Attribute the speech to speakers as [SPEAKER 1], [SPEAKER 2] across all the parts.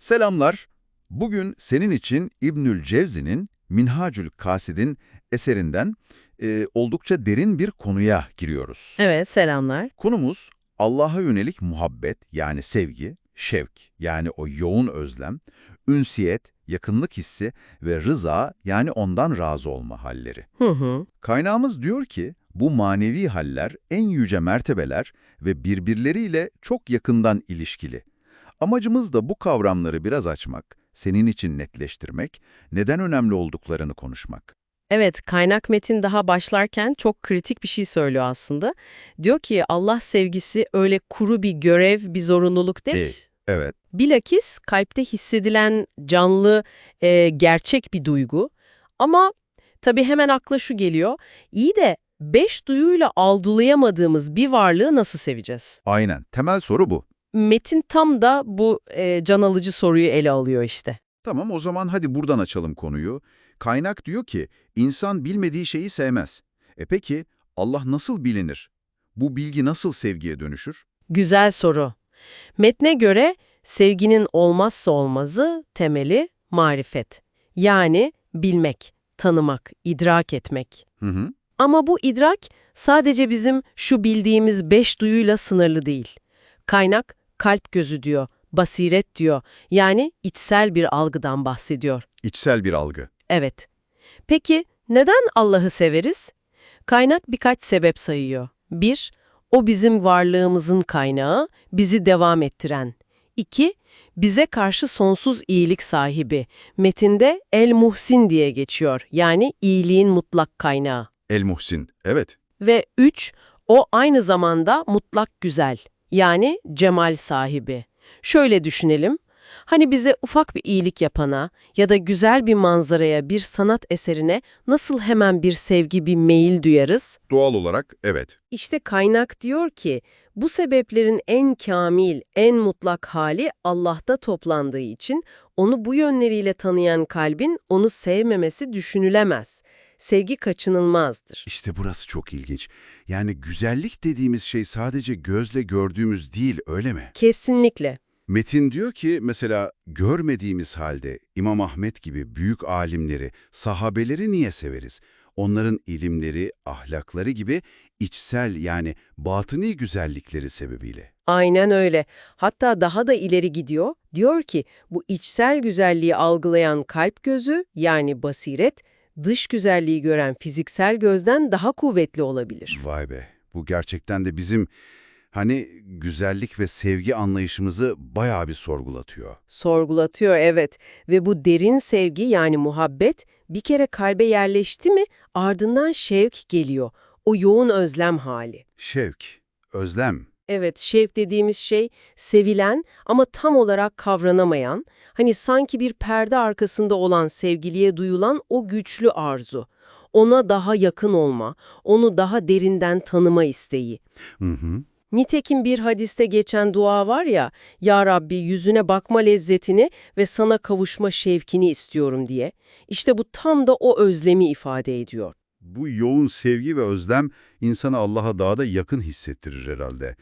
[SPEAKER 1] Selamlar. Bugün senin için İbnül Cevzi'nin Minhacül Kasid'in eserinden e, oldukça derin bir konuya giriyoruz.
[SPEAKER 2] Evet, selamlar.
[SPEAKER 1] Konumuz Allah'a yönelik muhabbet yani sevgi, şevk yani o yoğun özlem, ünsiyet, yakınlık hissi ve rıza yani ondan razı olma halleri.
[SPEAKER 2] Hı hı.
[SPEAKER 1] Kaynağımız diyor ki bu manevi haller en yüce mertebeler ve birbirleriyle çok yakından ilişkili. Amacımız da bu kavramları biraz açmak, senin için netleştirmek, neden önemli olduklarını konuşmak.
[SPEAKER 2] Evet, kaynak metin daha başlarken çok kritik bir şey söylüyor aslında. Diyor ki Allah sevgisi öyle kuru bir görev, bir zorunluluk değil.
[SPEAKER 1] E, Evet,
[SPEAKER 2] Bilakis kalpte hissedilen canlı, e, gerçek bir duygu. Ama tabii hemen akla şu geliyor. İyi de beş duyuyla algılayamadığımız bir varlığı nasıl seveceğiz?
[SPEAKER 1] aynen. Temel soru bu.
[SPEAKER 2] Metin tam da bu e, can alıcı soruyu ele alıyor işte.
[SPEAKER 1] Tamam o zaman hadi buradan açalım konuyu. Kaynak diyor ki insan bilmediği şeyi sevmez. E peki Allah nasıl bilinir? Bu bilgi nasıl sevgiye dönüşür?
[SPEAKER 2] Güzel soru. Metne göre sevginin olmazsa olmazı temeli marifet. Yani bilmek, tanımak, idrak etmek.
[SPEAKER 1] Hı hı.
[SPEAKER 2] Ama bu idrak sadece bizim şu bildiğimiz beş duyuyla sınırlı değil. Kaynak kalp gözü diyor, basiret diyor. Yani içsel bir algıdan bahsediyor.
[SPEAKER 1] İçsel bir algı.
[SPEAKER 2] Evet. Peki neden Allah'ı severiz? Kaynak birkaç sebep sayıyor. 1. O bizim varlığımızın kaynağı, bizi devam ettiren. 2. Bize karşı sonsuz iyilik sahibi. Metinde El Muhsin diye geçiyor. Yani iyiliğin mutlak kaynağı.
[SPEAKER 1] El Muhsin. Evet.
[SPEAKER 2] Ve 3. O aynı zamanda mutlak güzel. Yani cemal sahibi. Şöyle düşünelim. Hani bize ufak bir iyilik yapana ya da güzel bir manzaraya, bir sanat eserine nasıl hemen bir sevgi, bir meyil duyarız?
[SPEAKER 1] Doğal olarak evet.
[SPEAKER 2] İşte kaynak diyor ki, bu sebeplerin en kamil, en mutlak hali Allah'ta toplandığı için onu bu yönleriyle tanıyan kalbin onu sevmemesi düşünülemez. Sevgi kaçınılmazdır.
[SPEAKER 1] İşte burası çok ilginç. Yani güzellik dediğimiz şey sadece gözle gördüğümüz değil öyle mi?
[SPEAKER 2] Kesinlikle.
[SPEAKER 1] Metin diyor ki mesela görmediğimiz halde İmam Ahmet gibi büyük alimleri, sahabeleri niye severiz? Onların ilimleri, ahlakları gibi içsel yani batıni güzellikleri sebebiyle.
[SPEAKER 2] Aynen öyle. Hatta daha da ileri gidiyor. Diyor ki bu içsel güzelliği algılayan kalp gözü yani basiret, dış güzelliği gören fiziksel gözden daha kuvvetli olabilir.
[SPEAKER 1] Vay be, bu gerçekten de bizim hani güzellik ve sevgi anlayışımızı bayağı bir sorgulatıyor.
[SPEAKER 2] Sorgulatıyor evet ve bu derin sevgi yani muhabbet bir kere kalbe yerleşti mi ardından şevk geliyor. O yoğun özlem hali.
[SPEAKER 1] Şevk, özlem.
[SPEAKER 2] Evet, şevk dediğimiz şey sevilen ama tam olarak kavranamayan, hani sanki bir perde arkasında olan sevgiliye duyulan o güçlü arzu. Ona daha yakın olma, onu daha derinden tanıma isteği.
[SPEAKER 1] Hı hı.
[SPEAKER 2] Nitekim bir hadiste geçen dua var ya, Ya Rabbi yüzüne bakma lezzetini ve sana kavuşma şevkini istiyorum diye. İşte bu tam da o özlemi ifade ediyor.
[SPEAKER 1] Bu yoğun sevgi ve özlem insanı Allah'a daha da yakın hissettirir herhalde.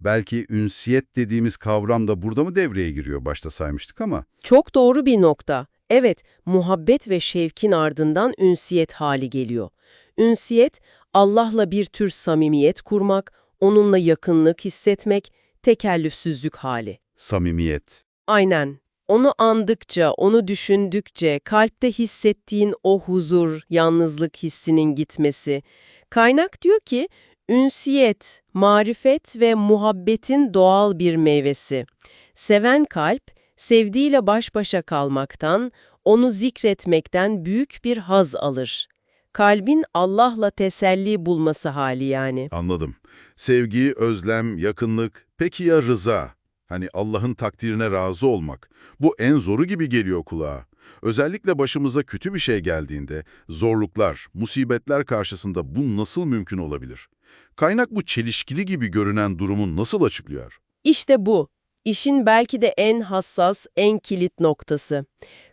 [SPEAKER 1] Belki ünsiyet dediğimiz kavram da burada mı devreye giriyor başta saymıştık ama.
[SPEAKER 2] Çok doğru bir nokta. Evet, muhabbet ve şevkin ardından ünsiyet hali geliyor. Ünsiyet, Allah'la bir tür samimiyet kurmak, onunla yakınlık hissetmek, tekellüfsüzlük hali.
[SPEAKER 1] Samimiyet.
[SPEAKER 2] Aynen. Onu andıkça, onu düşündükçe kalpte hissettiğin o huzur, yalnızlık hissinin gitmesi. Kaynak diyor ki, ünsiyet, marifet ve muhabbetin doğal bir meyvesi. Seven kalp, sevdiğiyle baş başa kalmaktan, onu zikretmekten büyük bir haz alır. Kalbin Allah'la teselli bulması hali yani.
[SPEAKER 3] Anladım. Sevgi, özlem, yakınlık. Peki ya rıza? Hani Allah'ın takdirine razı olmak. Bu en zoru gibi geliyor kulağa. Özellikle başımıza kötü bir şey geldiğinde, zorluklar, musibetler karşısında bu nasıl mümkün olabilir? Kaynak bu çelişkili gibi görünen durumu nasıl açıklıyor?
[SPEAKER 2] İşte bu. İşin belki de en hassas, en kilit noktası.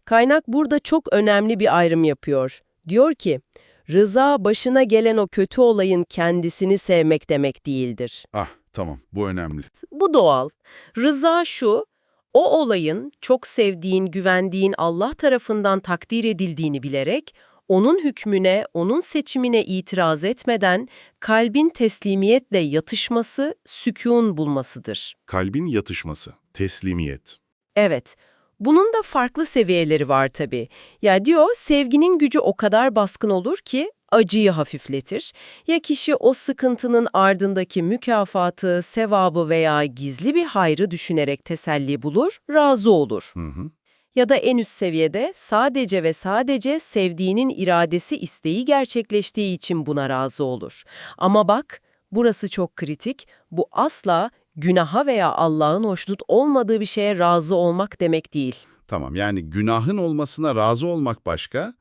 [SPEAKER 2] Kaynak burada çok önemli bir ayrım yapıyor. Diyor ki, rıza başına gelen o kötü olayın kendisini sevmek demek değildir.
[SPEAKER 3] Ah, tamam, bu önemli.
[SPEAKER 2] Bu doğal. Rıza şu, O olayın çok sevdiğin, güvendiğin Allah tarafından takdir edildiğini bilerek, onun hükmüne, onun seçimine itiraz etmeden kalbin teslimiyetle yatışması, sükûn bulmasıdır.
[SPEAKER 1] Kalbin yatışması, teslimiyet.
[SPEAKER 2] Evet, bunun da farklı seviyeleri var tabii. Ya diyor, sevginin gücü o kadar baskın olur ki acıyı hafifletir. Ya kişi o sıkıntının ardındaki mükafatı, sevabı veya gizli bir hayrı düşünerek teselli bulur, razı olur.
[SPEAKER 1] Hı hı.
[SPEAKER 2] Ya da en üst seviyede sadece ve sadece sevdiğinin iradesi isteği gerçekleştiği için buna razı olur. Ama bak, burası çok kritik, bu asla günaha veya Allah'ın hoşnut olmadığı bir şeye razı olmak demek değil.
[SPEAKER 1] Tamam yani günahın olmasına razı olmak başka,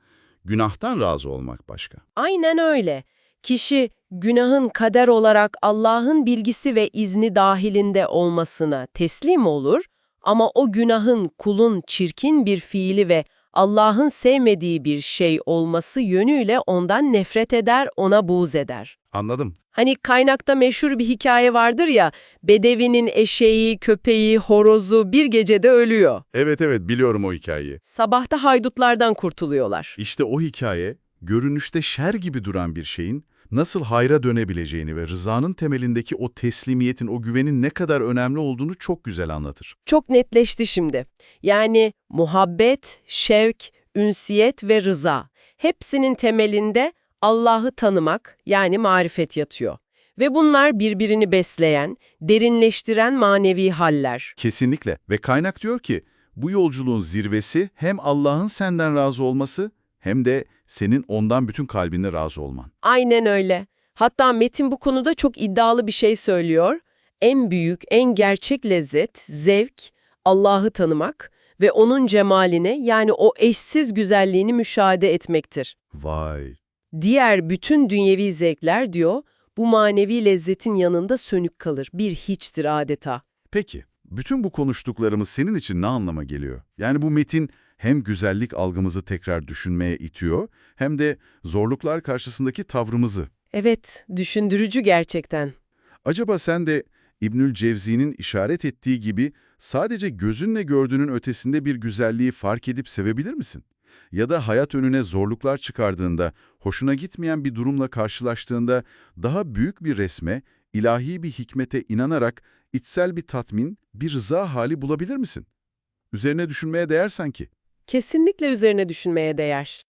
[SPEAKER 1] günahtan razı olmak başka.
[SPEAKER 2] Aynen öyle. Kişi günahın kader olarak Allah'ın bilgisi ve izni dahilinde olmasına teslim olur ama o günahın kulun çirkin bir fiili ve Allah'ın sevmediği bir şey olması yönüyle ondan nefret eder, ona buğz eder.
[SPEAKER 1] Anladım.
[SPEAKER 2] Hani kaynakta meşhur bir hikaye vardır ya, bedevinin eşeği, köpeği, horozu bir gecede ölüyor.
[SPEAKER 1] Evet evet biliyorum o hikayeyi.
[SPEAKER 2] Sabahta haydutlardan kurtuluyorlar.
[SPEAKER 1] İşte o hikaye, görünüşte şer gibi duran bir şeyin nasıl hayra dönebileceğini ve rızanın temelindeki o teslimiyetin, o güvenin ne kadar önemli olduğunu çok güzel anlatır.
[SPEAKER 2] Çok netleşti şimdi. Yani muhabbet, şevk, ünsiyet ve rıza. Hepsinin temelinde Allah'ı tanımak yani marifet yatıyor. Ve bunlar birbirini besleyen, derinleştiren manevi haller.
[SPEAKER 1] Kesinlikle ve kaynak diyor ki, bu yolculuğun zirvesi hem Allah'ın senden razı olması hem de senin ondan bütün kalbine razı olman.
[SPEAKER 2] Aynen öyle. Hatta Metin bu konuda çok iddialı bir şey söylüyor. En büyük, en gerçek lezzet, zevk, Allah'ı tanımak ve onun cemaline yani o eşsiz güzelliğini müşahede etmektir.
[SPEAKER 1] Vay!
[SPEAKER 2] Diğer bütün dünyevi zevkler diyor, bu manevi lezzetin yanında sönük kalır, bir hiçtir adeta.
[SPEAKER 1] Peki, bütün bu konuştuklarımız senin için ne anlama geliyor? Yani bu metin hem güzellik algımızı tekrar düşünmeye itiyor, hem de zorluklar karşısındaki tavrımızı.
[SPEAKER 2] Evet, düşündürücü gerçekten.
[SPEAKER 1] Acaba sen de İbnül Cevzi'nin işaret ettiği gibi sadece gözünle gördüğünün ötesinde bir güzelliği fark edip sevebilir misin? Ya da hayat önüne zorluklar çıkardığında, hoşuna gitmeyen bir durumla karşılaştığında daha büyük bir resme, ilahi bir hikmete inanarak içsel bir tatmin, bir rıza hali bulabilir misin? Üzerine düşünmeye değer sanki.
[SPEAKER 2] Kesinlikle üzerine düşünmeye değer.